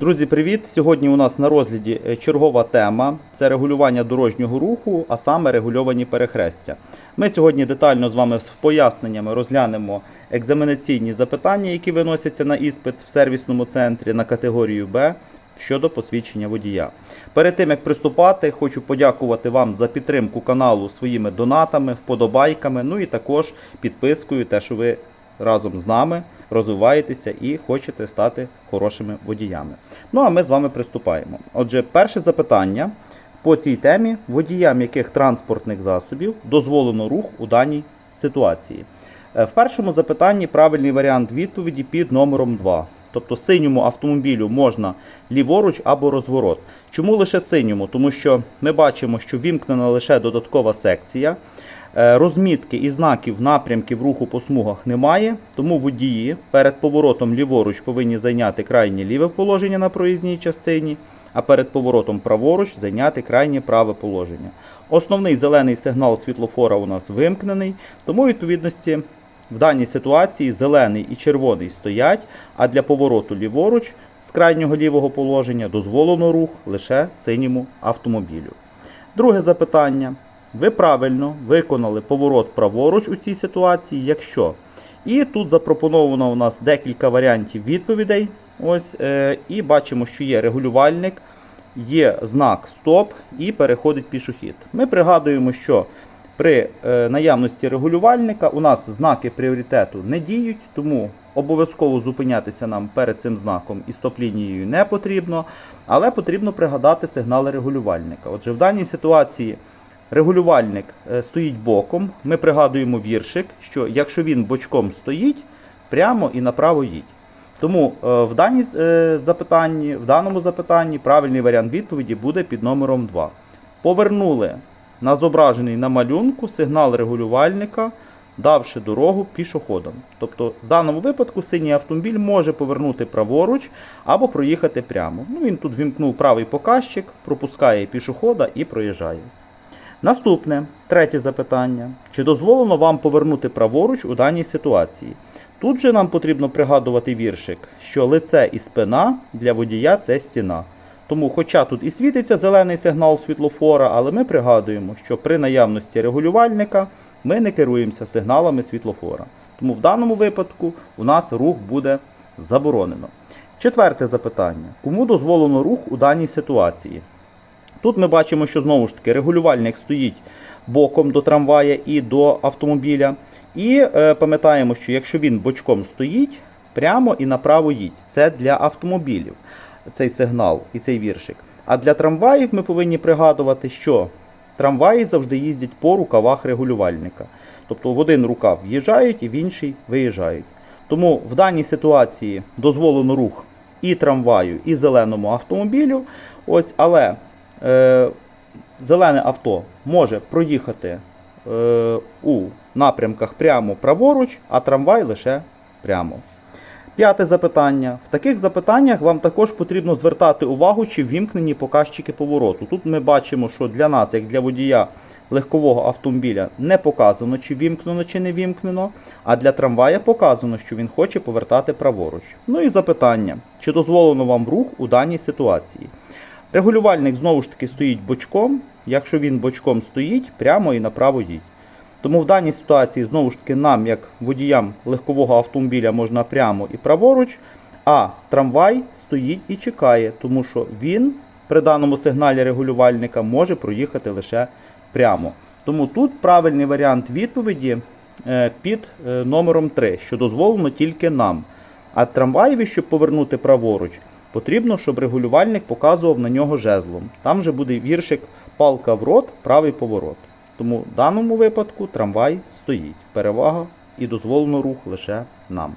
Друзі, привіт! Сьогодні у нас на розгляді е, чергова тема це регулювання дорожнього руху, а саме регульовані перехрестя. Ми сьогодні детально з вами з поясненнями розглянемо екзаменаційні запитання, які виносяться на іспит в сервісному центрі на категорію Б щодо посвідчення водія. Перед тим як приступати, хочу подякувати вам за підтримку каналу своїми донатами, вподобайками, ну і також підпискою, те, що ви разом з нами розвиваєтеся і хочете стати хорошими водіями. Ну а ми з вами приступаємо. Отже, перше запитання по цій темі: водіям яких транспортних засобів дозволено рух у даній ситуації. Е, В першому запитанні правильний варіант відповіді під номером 2. Тобто синьому автомобілю можна ліворуч або розворот. Чому лише синьому? Тому що ми бачимо, що вімкнена лише додаткова секція. Е, Розмітки і знаків напрямків руху по смугах немає, тому водії перед поворотом ліворуч повинні зайняти крайнє ліве положення на проїзній частині, а перед поворотом праворуч зайняти крайнє праве положення. Основний зелений сигнал світлофора у нас вимкнений, тому відповідності в даній ситуації зелений і червоний стоять, а для повороту ліворуч з крайнього лівого положення дозволено рух лише синьому автомобілю. Друге запитання. Ви правильно виконали поворот праворуч у цій ситуації, якщо. І тут запропоновано у нас декілька варіантів відповідей. Ось, е, І бачимо, що є регулювальник, є знак стоп і переходить пішохід. Ми пригадуємо, що при е, наявності регулювальника у нас знаки пріоритету не діють, тому обов'язково зупинятися нам перед цим знаком і стоп-лінією не потрібно, але потрібно пригадати сигнали регулювальника. Отже, в даній ситуації. Регулювальник е, стоїть боком. Ми пригадуємо віршик, що якщо він бочком стоїть, прямо і направо їдь. Тому е, в, даній, е, запитанні, в даному запитанні правильний варіант відповіді буде під номером 2. Повернули на зображений на малюнку сигнал регулювальника, давши дорогу пішоходам. Тобто, в даному випадку синій автомобіль може повернути праворуч або проїхати прямо. Ну, Він тут вімкнув правий показчик, пропускає пішохода і проїжджає. Наступне, третє запитання. Чи дозволено вам повернути праворуч у даній ситуації? Тут же нам потрібно пригадувати віршик, що лице і спина для водія це стіна. Тому, хоча тут і світиться зелений сигнал світлофора, але ми пригадуємо, що при наявності регулювальника ми не керуємося сигналами світлофора. Тому в даному випадку у нас рух буде заборонено. Четверте запитання: кому дозволено рух у даній ситуації? Тут ми бачимо, що знову ж таки регулювальник стоїть боком до трамвая і до автомобіля. І е, пам'ятаємо, що якщо він бочком стоїть, прямо і направо їдь. Це для автомобілів цей сигнал і цей віршик. А для трамваїв ми повинні пригадувати, що трамваї завжди їздять по рукавах регулювальника. Тобто в один рукав в'їжджають і в інший виїжджають. Тому в даній ситуації дозволено рух і трамваю, і зеленому автомобілю. Ось, але е, зелене авто може проїхати е, у напрямках прямо праворуч, а трамвай лише прямо. П'яте запитання. В таких запитаннях вам також потрібно звертати увагу, чи вімкнені показчики повороту. Тут ми бачимо, що для нас, як для водія легкового автомобіля, не показано, чи вімкнено, чи не вімкнено, а для трамвая показано, що він хоче повертати праворуч. Ну і запитання, чи дозволено вам рух у даній ситуації. Регулювальник знову ж таки стоїть бочком. Якщо він бочком стоїть, прямо і направо їдь. Тому в даній ситуації, знову ж таки, нам, як водіям легкового автомобіля, можна прямо і праворуч, а трамвай стоїть і чекає, тому що він при даному сигналі регулювальника може проїхати лише прямо. Тому тут правильний варіант відповіді е, під е, номером 3, що дозволено тільки нам. А трамваєві, щоб повернути праворуч, потрібно, щоб регулювальник показував на нього жезлом. Там же буде віршик палка в рот, правий поворот. Тому в даному випадку трамвай стоїть. Перевага і дозволено рух лише нам.